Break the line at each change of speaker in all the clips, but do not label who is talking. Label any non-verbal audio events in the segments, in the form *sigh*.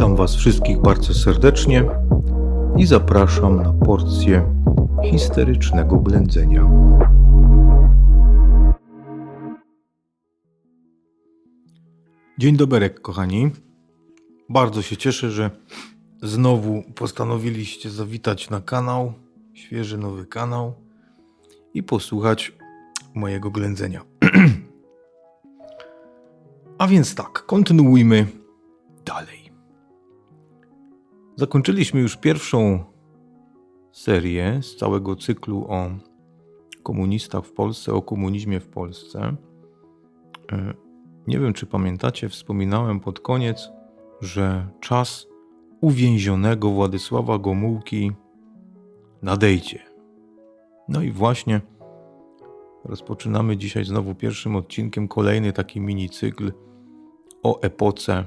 Witam Was wszystkich bardzo serdecznie i zapraszam na porcję histerycznego blędzenia. Dzień dobry, kochani. Bardzo się cieszę, że znowu postanowiliście zawitać na kanał, świeży nowy kanał i posłuchać mojego ględzenia. *clears throat* A więc tak, kontynuujmy dalej. Zakończyliśmy już pierwszą serię z całego cyklu o komunistach w Polsce, o komunizmie w Polsce. E, Nie wiem, czy pamiętacie, wspominałem pod koniec, że czas uwięzionego Władysława Gomułki nadejdzie. No i właśnie rozpoczynamy dzisiaj znowu pierwszym odcinkiem kolejny taki mini cykl o epoce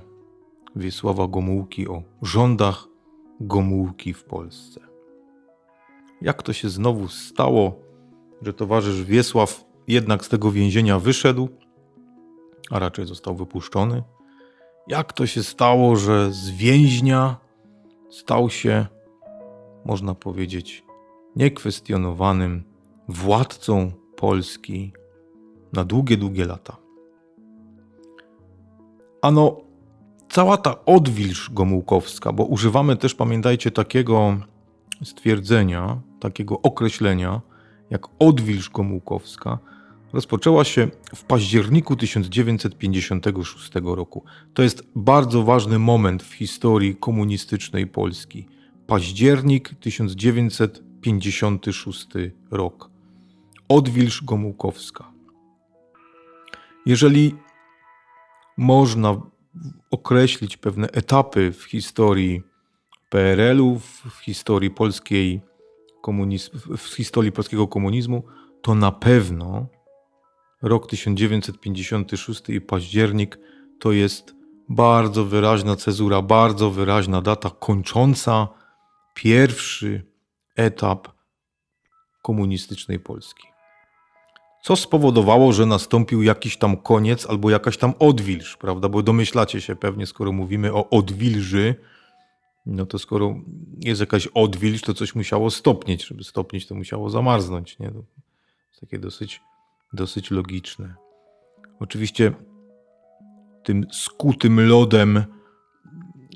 Wiesława Gomułki, o rządach Gomułki w Polsce. Jak to się znowu stało, że towarzysz Wiesław jednak z tego więzienia wyszedł, a raczej został wypuszczony? Jak to się stało, że z więźnia stał się, można powiedzieć, niekwestionowanym władcą Polski na długie, długie lata? Ano, cała ta odwilż gomułkowska, bo używamy też, pamiętajcie, takiego stwierdzenia, takiego określenia, jak odwilż gomułkowska, rozpoczęła się w październiku 1956 roku. To jest bardzo ważny moment w historii komunistycznej Polski. Październik 1956 rok. Odwilż gomułkowska. Jeżeli można określić pewne etapy w historii PRL-u, w historii polskiej w historii polskiego komunizmu, to na pewno rok 1956 i październik to jest bardzo wyraźna cezura, bardzo wyraźna data kończąca pierwszy etap komunistycznej Polski. Co spowodowało, że nastąpił jakiś tam koniec albo jakaś tam odwilż, prawda? Bo domyślacie się pewnie, skoro mówimy o odwilży, no to skoro jest jakaś odwilż, to coś musiało stopnieć. Żeby stopnieć, to musiało zamarznąć. Nie? To jest takie dosyć, dosyć logiczne. Oczywiście tym skutym lodem,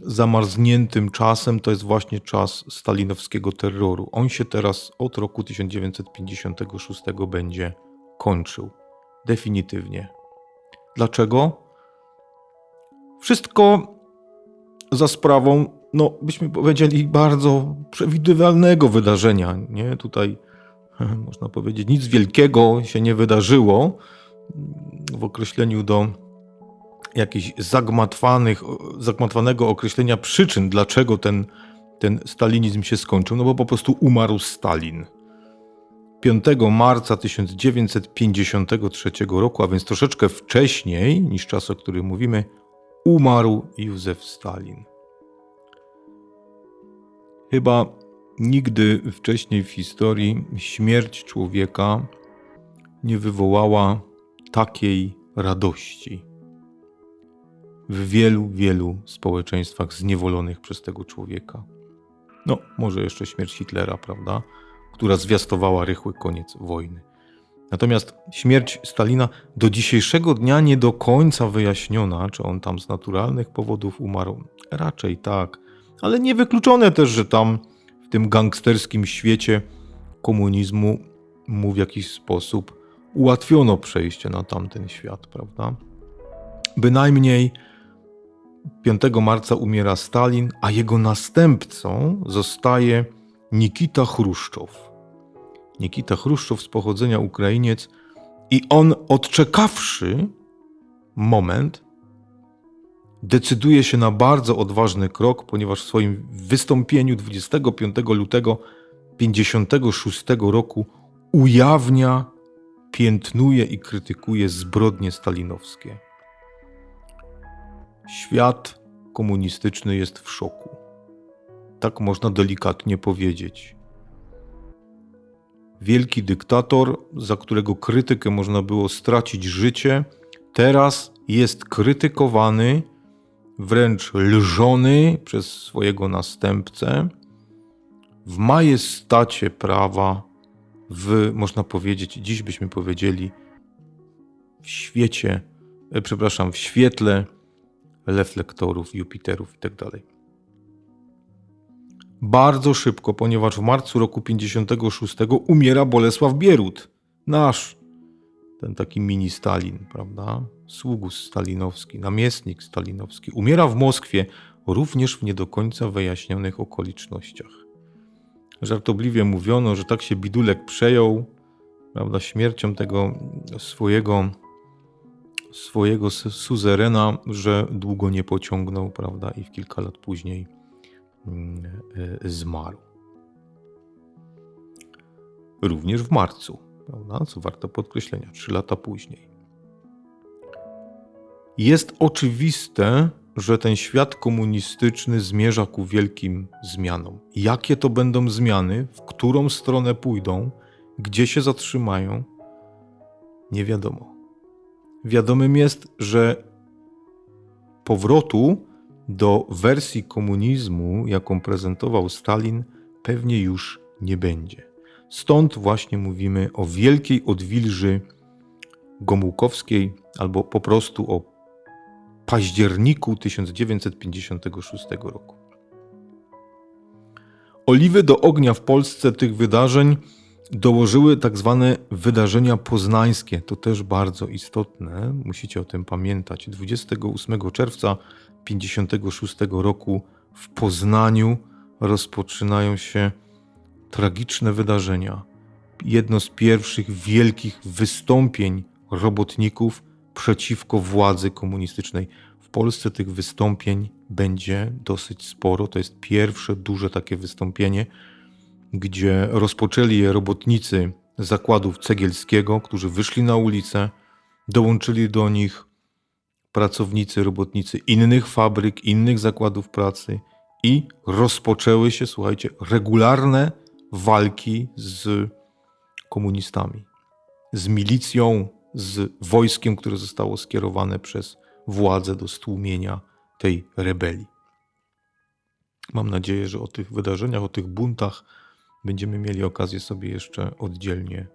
zamarzniętym czasem to jest właśnie czas stalinowskiego terroru. On się teraz od roku 1956 będzie kończył. Definitywnie. Dlaczego? Wszystko za sprawą, no byśmy powiedzieli, bardzo przewidywalnego wydarzenia. Nie? Tutaj *laughs* można powiedzieć, nic wielkiego się nie wydarzyło w określeniu do jakichś zagmatwanych, zagmatwanego określenia przyczyn, dlaczego ten, ten stalinizm się skończył. No bo po prostu umarł Stalin. 5 marca 1953 roku, a więc troszeczkę wcześniej niż czas, o którym mówimy, umarł Józef Stalin. Chyba nigdy wcześniej w historii śmierć człowieka nie wywołała takiej radości w wielu, wielu społeczeństwach zniewolonych przez tego człowieka. No, może jeszcze śmierć Hitlera, prawda? Która zwiastowała rychły koniec wojny. Natomiast śmierć Stalina do dzisiejszego dnia nie do końca wyjaśniona, czy on tam z naturalnych powodów umarł. Raczej tak, ale niewykluczone też, że tam w tym gangsterskim świecie komunizmu mu w jakiś sposób ułatwiono przejście na tamten świat, prawda? Bynajmniej 5 marca umiera Stalin, a jego następcą zostaje Nikita Chruszczow. Nikita Chruszczow z pochodzenia Ukrainiec i on odczekawszy moment decyduje się na bardzo odważny krok, ponieważ w swoim wystąpieniu 25 lutego 56 roku ujawnia, piętnuje i krytykuje zbrodnie stalinowskie. Świat komunistyczny jest w szoku. Tak można delikatnie powiedzieć. Wielki dyktator, za którego krytykę można było stracić życie, teraz jest krytykowany wręcz lżony przez swojego następcę, w majestacie prawa, w, można powiedzieć, dziś byśmy powiedzieli, w świecie, e, przepraszam, w świetle reflektorów, Jupiterów itd. Bardzo szybko, ponieważ w marcu roku 56 umiera Bolesław Bierut, nasz, ten taki mini Stalin, prawda? Sługus stalinowski, namiestnik stalinowski. Umiera w Moskwie, również w nie do końca wyjaśnionych okolicznościach. Żartobliwie mówiono, że tak się Bidulek przejął, prawda, śmiercią tego swojego swojego su- suzerena, że długo nie pociągnął, prawda, i w kilka lat później zmarł. Również w marcu, prawda, co warto podkreślenia, trzy lata później. Jest oczywiste, że ten świat komunistyczny zmierza ku wielkim zmianom. Jakie to będą zmiany, w którą stronę pójdą, gdzie się zatrzymają, nie wiadomo. Wiadomym jest, że powrotu do wersji komunizmu, jaką prezentował Stalin, pewnie już nie będzie. Stąd właśnie mówimy o wielkiej odwilży Gomułkowskiej, albo po prostu o październiku 1956 roku. Oliwy do ognia w Polsce tych wydarzeń dołożyły tak zwane wydarzenia poznańskie. To też bardzo istotne, musicie o tym pamiętać. 28 czerwca 1956 roku w Poznaniu rozpoczynają się tragiczne wydarzenia. Jedno z pierwszych wielkich wystąpień robotników przeciwko władzy komunistycznej. W Polsce tych wystąpień będzie dosyć sporo. To jest pierwsze duże takie wystąpienie gdzie rozpoczęli je robotnicy zakładów cegielskiego, którzy wyszli na ulicę, dołączyli do nich pracownicy, robotnicy innych fabryk, innych zakładów pracy i rozpoczęły się, słuchajcie, regularne walki z komunistami, z milicją, z wojskiem, które zostało skierowane przez władzę do stłumienia tej rebelii. Mam nadzieję, że o tych wydarzeniach, o tych buntach będziemy mieli okazję sobie jeszcze oddzielnie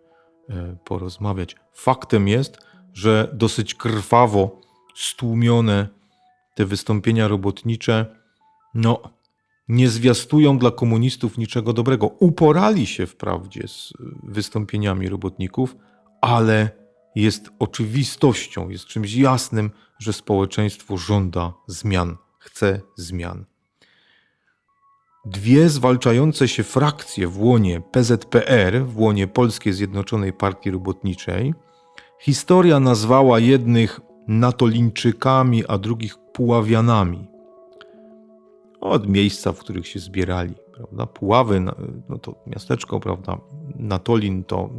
e, porozmawiać. Faktem jest, że dosyć krwawo stłumione te wystąpienia robotnicze, no, nie zwiastują dla komunistów niczego dobrego. Uporali się wprawdzie z wystąpieniami robotników, ale jest oczywistością, jest czymś jasnym, że społeczeństwo żąda zmian, chce zmian. Dwie zwalczające się frakcje w łonie PZPR, w łonie Polskiej Zjednoczonej Partii Robotniczej, historia nazwała jednych natolińczykami, a drugich puławianami. Od miejsca, w których się zbierali. Prawda? Puławy, no to miasteczko, prawda? Natolin to,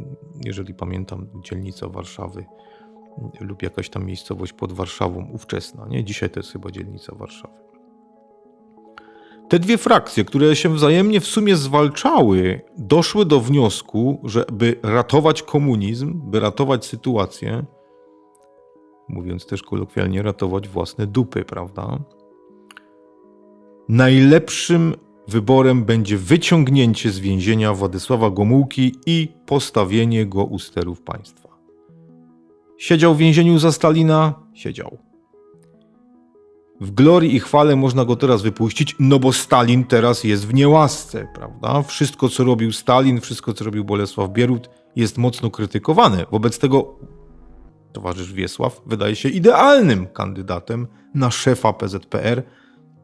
jeżeli pamiętam, dzielnica Warszawy lub jakaś tam miejscowość pod Warszawą ówczesna. Nie? Dzisiaj to jest chyba dzielnica Warszawy. Te dwie frakcje, które się wzajemnie w sumie zwalczały, doszły do wniosku, że by ratować komunizm, by ratować sytuację, mówiąc też kolokwialnie, ratować własne dupy, prawda? Najlepszym wyborem będzie wyciągnięcie z więzienia Władysława Gomułki i postawienie go u sterów państwa. Siedział w więzieniu za Stalina? Siedział. W glorii i chwale można go teraz wypuścić, no bo Stalin teraz jest w niełasce, prawda? Wszystko, co robił Stalin, wszystko, co robił Bolesław Bierut, jest mocno krytykowane. Wobec tego towarzysz Wiesław wydaje się idealnym kandydatem na szefa PZPR,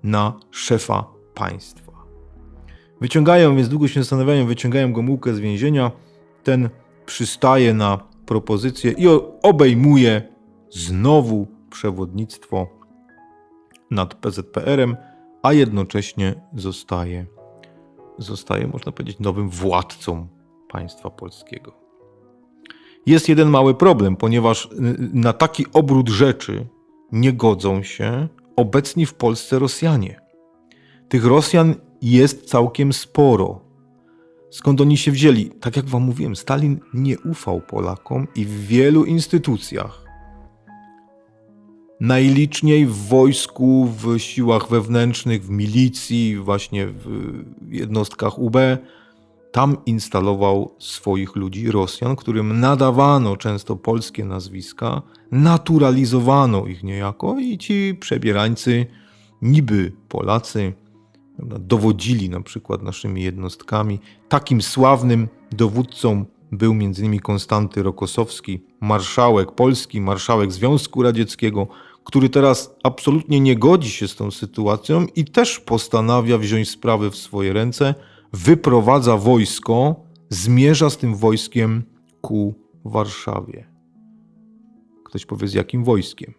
na szefa państwa. Wyciągają, więc długo się zastanawiają, wyciągają Gomułkę z więzienia. Ten przystaje na propozycję i obejmuje znowu przewodnictwo nad PZPR-em, a jednocześnie zostaje, zostaje, można powiedzieć, nowym władcą państwa polskiego. Jest jeden mały problem, ponieważ na taki obrót rzeczy nie godzą się obecni w Polsce Rosjanie. Tych Rosjan jest całkiem sporo. Skąd oni się wzięli? Tak jak wam mówiłem, Stalin nie ufał Polakom i w wielu instytucjach najliczniej w wojsku, w siłach wewnętrznych, w milicji, właśnie w jednostkach UB. Tam instalował swoich ludzi, Rosjan, którym nadawano często polskie nazwiska, naturalizowano ich niejako i ci przebierańcy, niby Polacy, dowodzili na przykład naszymi jednostkami. Takim sławnym dowódcą był m.in. Konstanty Rokosowski, marszałek Polski, marszałek Związku Radzieckiego, który teraz absolutnie nie godzi się z tą sytuacją i też postanawia wziąć sprawy w swoje ręce, wyprowadza wojsko, zmierza z tym wojskiem ku Warszawie. Ktoś powie, z jakim wojskiem?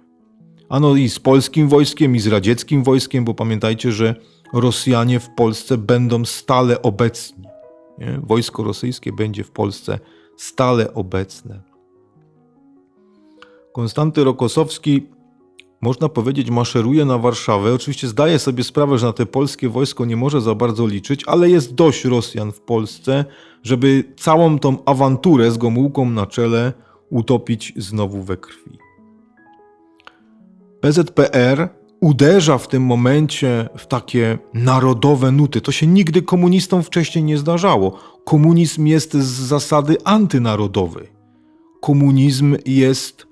Ano i z polskim wojskiem, i z radzieckim wojskiem, bo pamiętajcie, że Rosjanie w Polsce będą stale obecni. Nie? Wojsko rosyjskie będzie w Polsce stale obecne. Konstanty Rokosowski, można powiedzieć, maszeruje na Warszawę. Oczywiście zdaje sobie sprawę, że na te polskie wojsko nie może za bardzo liczyć, ale jest dość Rosjan w Polsce, żeby całą tą awanturę z Gomułką na czele utopić znowu we krwi. PZPR uderza w tym momencie w takie narodowe nuty. To się nigdy komunistom wcześniej nie zdarzało. Komunizm jest z zasady antynarodowy. Komunizm jest,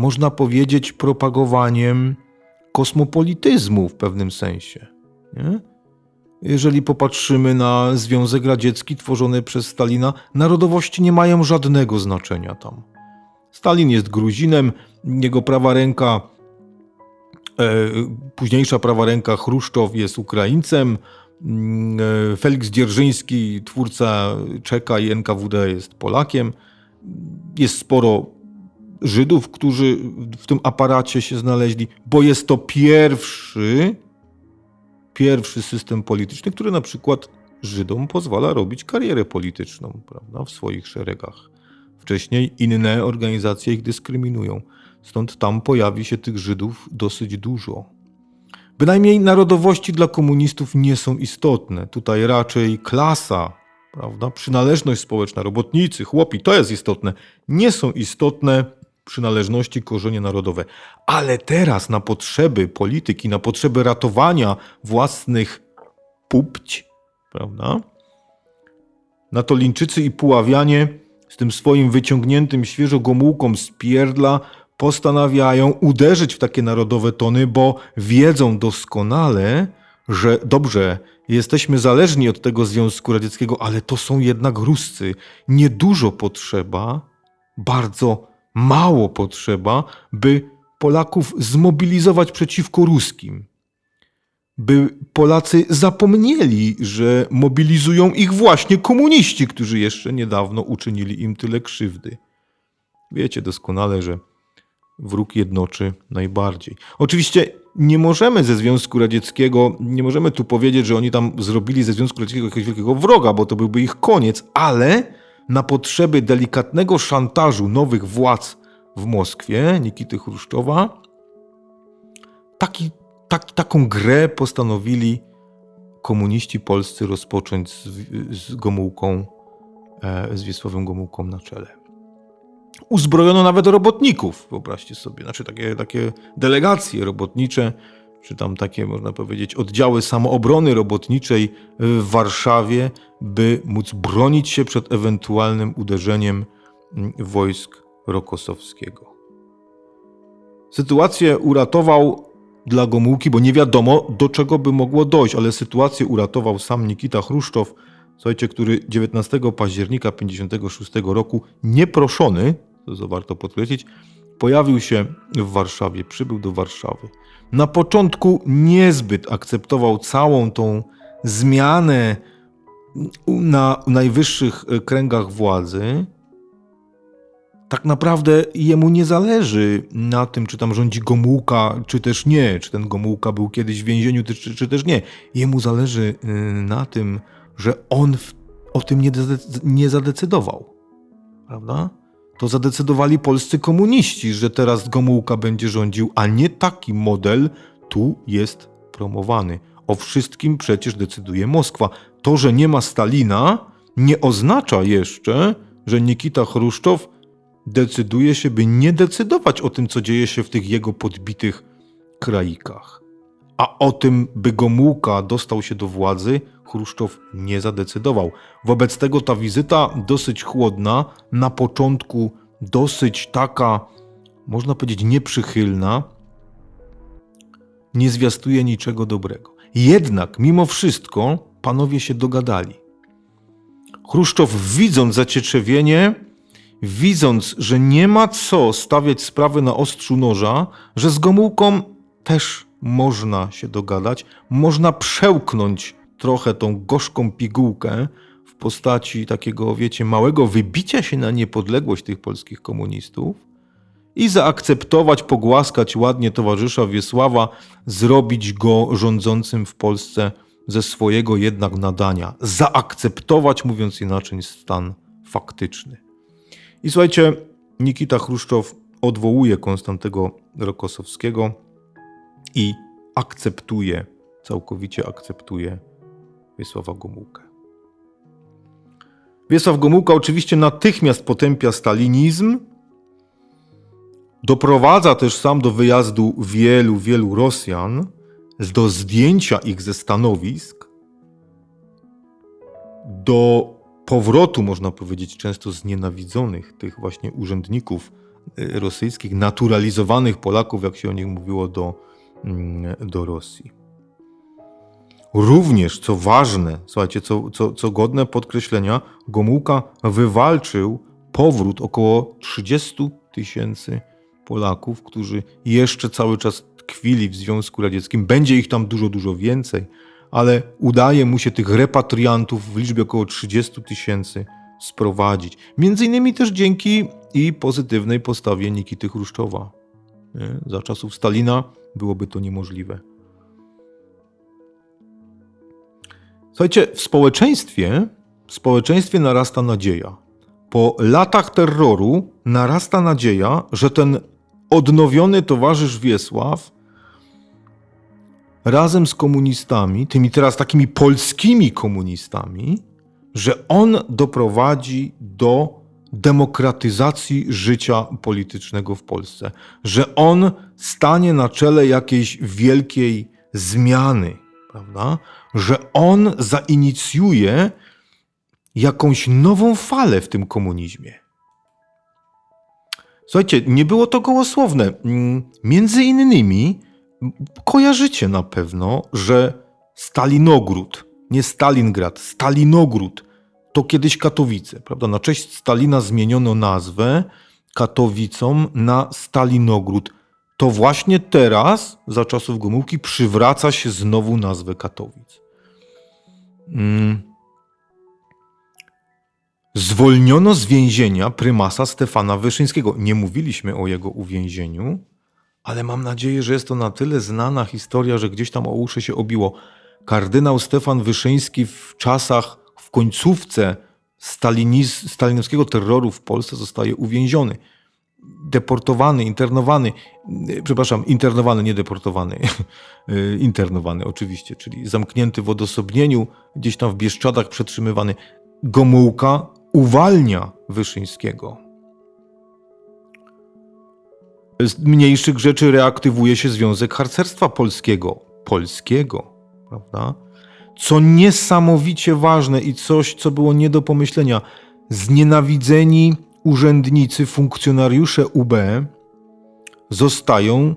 można powiedzieć, propagowaniem kosmopolityzmu w pewnym sensie. Nie? Jeżeli popatrzymy na Związek Radziecki tworzony przez Stalina, narodowości nie mają żadnego znaczenia tam. Stalin jest Gruzinem, jego prawa ręka E, późniejsza prawa ręka Chruszczow jest Ukraińcem. Mm, e, Felix Dzierżyński, twórca Czeka i NKWD, jest Polakiem. Jest sporo Żydów, którzy w tym aparacie się znaleźli, bo jest to pierwszy, pierwszy system polityczny, który na przykład Żydom pozwala robić karierę polityczną prawda, w swoich szeregach. Wcześniej inne organizacje ich dyskryminują. Stąd tam pojawi się tych Żydów dosyć dużo. Bynajmniej narodowości dla komunistów nie są istotne. Tutaj raczej klasa, prawda, przynależność społeczna, robotnicy, chłopi, to jest istotne. Nie są istotne przynależności, korzenie narodowe. Ale teraz na potrzeby polityki, na potrzeby ratowania własnych pupć, prawda, na to Lińczycy i Puławianie z tym swoim wyciągniętym świeżo gomułką z pierdla postanawiają uderzyć w takie narodowe tony, bo wiedzą doskonale, że dobrze, jesteśmy zależni od tego Związku Radzieckiego, ale to są jednak Ruscy. Niedużo potrzeba, bardzo mało potrzeba, by Polaków zmobilizować przeciwko ruskim. By Polacy zapomnieli, że mobilizują ich właśnie komuniści, którzy jeszcze niedawno uczynili im tyle krzywdy. Wiecie doskonale, że wróg jednoczy najbardziej. Oczywiście nie możemy ze Związku Radzieckiego, nie możemy tu powiedzieć, że oni tam zrobili ze Związku Radzieckiego jakiegoś wielkiego wroga, bo to byłby ich koniec, ale na potrzeby delikatnego szantażu nowych władz w Moskwie, Nikity Chruszczowa, taki, tak, taką grę postanowili komuniści polscy rozpocząć z, z Gomułką, e, z Wiesławem Gomułką na czele. Uzbrojono nawet robotników, wyobraźcie sobie, znaczy takie, takie delegacje robotnicze, czy tam takie, można powiedzieć, oddziały samoobrony robotniczej w Warszawie, by móc bronić się przed ewentualnym uderzeniem mm, wojsk Rokosowskiego. Sytuację uratował dla Gomułki, bo nie wiadomo do czego by mogło dojść, ale sytuację uratował sam Nikita Chruszczow, słuchajcie, który 19 października 1956 roku nieproszony to warto podkreślić, pojawił się w Warszawie, przybył do Warszawy. Na początku niezbyt akceptował całą tą zmianę na najwyższych kręgach władzy. Tak naprawdę jemu nie zależy na tym, czy tam rządzi Gomułka, czy też nie, czy ten Gomułka był kiedyś w więzieniu, czy, czy też nie. Jemu zależy y, na tym, że on o tym nie, nie zadecydował. Prawda? To zadecydowali polscy komuniści, że teraz Gomułka będzie rządził, a nie taki model tu jest promowany. O wszystkim przecież decyduje Moskwa. To, że nie ma Stalina, nie oznacza jeszcze, że Nikita Chruszczow decyduje się, by nie decydować o tym, co dzieje się w tych jego podbitych kraikach. A o tym, by Gomułka dostał się do władzy, Chruszczow nie zadecydował. Wobec tego ta wizyta dosyć chłodna, na początku dosyć taka, można powiedzieć, nieprzychylna, nie zwiastuje niczego dobrego. Jednak, mimo wszystko, panowie się dogadali. Chruszczow, widząc zacietrzewienie, widząc, że nie ma co stawiać sprawy na ostrzu noża, że z Gomułką też można się dogadać, można przełknąć trochę tą gorzką pigułkę w postaci takiego, wiecie, małego wybicia się na niepodległość tych polskich komunistów i zaakceptować, pogłaskać ładnie towarzysza Wiesława, zrobić go rządzącym w Polsce ze swojego jednak nadania. Zaakceptować, mówiąc inaczej, stan faktyczny. I słuchajcie, Nikita Chruszczow odwołuje Konstantego Rokosowskiego i akceptuje, całkowicie akceptuje Wiesława Gomułkę. Wiesław Gomułka oczywiście natychmiast potępia stalinizm, doprowadza też sam do wyjazdu wielu, wielu Rosjan, do zdjęcia ich ze stanowisk, do powrotu, można powiedzieć, często znienawidzonych tych właśnie urzędników y, rosyjskich, naturalizowanych Polaków, jak się o nich mówiło, do, do Rosji. Również, co ważne, słuchajcie, co, co, co godne podkreślenia, Gomułka wywalczył powrót około 30 tysięcy Polaków, którzy jeszcze cały czas tkwili w Związku Radzieckim. Będzie ich tam dużo, dużo więcej, ale udaje mu się tych repatriantów w liczbie około 30 tysięcy sprowadzić. Między innymi też dzięki i pozytywnej postawie Nikity Chruszczowa. Nie? Za czasów Stalina byłoby to niemożliwe. Słuchajcie, w społeczeństwie, w społeczeństwie narasta nadzieja. Po latach terroru narasta nadzieja, że ten odnowiony towarzysz Wiesław razem z komunistami, tymi teraz takimi polskimi komunistami, że on doprowadzi do demokratyzacji życia politycznego w Polsce, że on stanie na czele jakiejś wielkiej zmiany, prawda? Że on zainicjuje jakąś nową falę w tym komunizmie. Słuchajcie, nie było to gołosłowne. Mm, Między innymi kojarzycie na pewno, że Stalinogród, nie Stalingrad, Stalinogród to kiedyś Katowice, prawda? Na cześć Stalina zmieniono nazwę Katowicom na Stalinogród. To właśnie teraz, za czasów Gomułki, przywraca się znowu nazwę Katowic. Mm. Zwolniono z więzienia prymasa Stefana Wyszyńskiego. Nie mówiliśmy o jego uwięzieniu, ale mam nadzieję, że jest to na tyle znana historia, że gdzieś tam o uszy się obiło. Kardynał Stefan Wyszyński w czasach, w końcówce staliniz- stalinowskiego terroru w Polsce zostaje uwięziony. Deportowany, internowany, yy, przepraszam, internowany, nie deportowany, yy, *laughs* internowany oczywiście, czyli zamknięty w odosobnieniu, gdzieś tam w Bieszczadach przetrzymywany. Gomułka uwalnia Wyszyńskiego. Z mniejszych rzeczy reaktywuje się Związek Harcerstwa Polskiego. Polskiego, prawda? Co niesamowicie ważne i coś, co było nie do pomyślenia. Znienawidzeni urzędnicy, funkcjonariusze UB zostają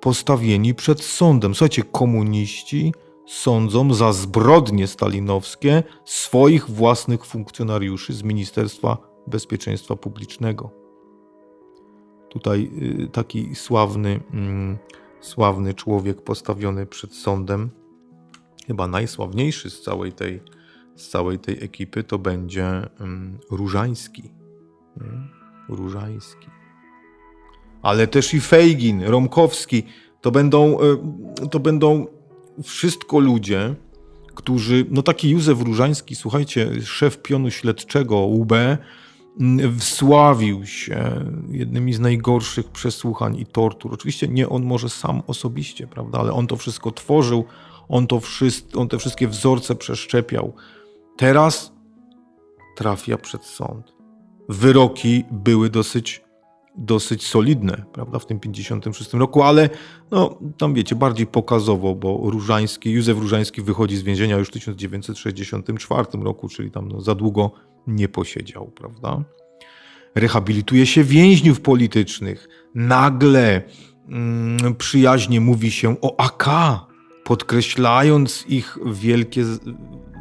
postawieni przed sądem. Słuchajcie, komuniści sądzą za zbrodnie stalinowskie swoich własnych funkcjonariuszy z Ministerstwa Bezpieczeństwa Publicznego. Tutaj y, taki sławny, mm, sławny człowiek postawiony przed sądem, chyba najsławniejszy z całej tej, z całej tej ekipy, to będzie mm, Różański. Mm, Różański. Ale też i Fejgin, Romkowski. To będą, y, to będą wszystko ludzie, którzy, no taki Józef Różański, słuchajcie, szef pionu śledczego UB, mm, wsławił się jednymi z najgorszych przesłuchań i tortur. Oczywiście nie on może sam osobiście, prawda, ale on to wszystko tworzył, on, to wszystko, on te wszystkie wzorce przeszczepiał. Teraz trafia przed sąd. wyroki były dosyć, dosyć solidne, prawda, w tym 56 roku, ale no, tam wiecie, bardziej pokazowo, bo Różański, Józef Różański wychodzi z więzienia już w 1964 roku, czyli tam no, za długo nie posiedział, prawda. Rehabilituje się więźniów politycznych. Nagle mm, przyjaźnie mówi się o AK, podkreślając ich wielkie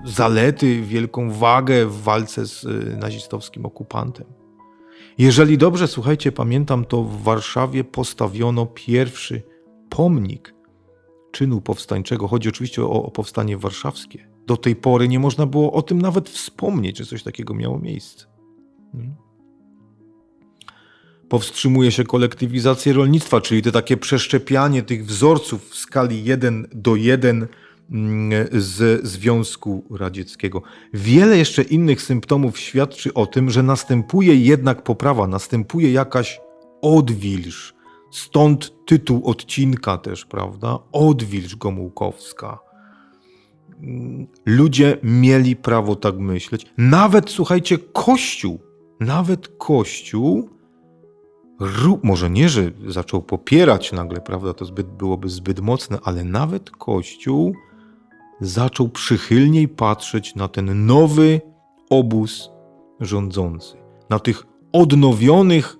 zalety, wielką wagę w walce z y, nazistowskim okupantem. Jeżeli dobrze, słuchajcie, pamiętam, to w Warszawie postawiono pierwszy pomnik czynu powstańczego. Chodzi oczywiście o, o powstanie warszawskie. Do tej pory nie można było o tym nawet wspomnieć, że coś takiego miało miejsce. Mm. Powstrzymuje się kolektywizację rolnictwa, czyli te takie przeszczepianie tych wzorców w skali 1 do 1 mm, z Związku Radzieckiego. Wiele jeszcze innych symptomów świadczy o tym, że następuje jednak poprawa, następuje jakaś odwilż. Stąd tytuł odcinka też, prawda? Odwilż Gomułkowska. Mm, Ludzie mieli prawo tak myśleć. Nawet, słuchajcie, Kościół, nawet Kościół, może nie, że zaczął popierać nagle, prawda? To zbyt, byłoby zbyt mocne, ale nawet Kościół zaczął przychylniej patrzeć na ten nowy obóz rządzący, na tych odnowionych,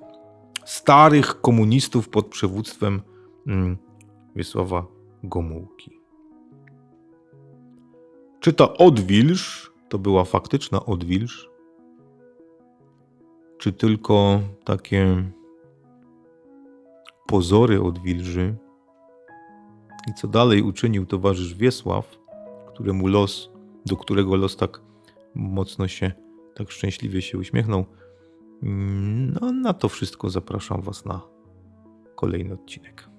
starych komunistów pod przywództwem mm, Wiesława Gomułki. Czy ta odwilż to była faktyczna odwilż? Czy tylko takie pozory odwilży? I co dalej uczynił towarzysz Wiesław, któremu los, do którego los tak mocno się, tak szczęśliwie się uśmiechnął? Mm, No, na to wszystko zapraszam Was na kolejny odcinek.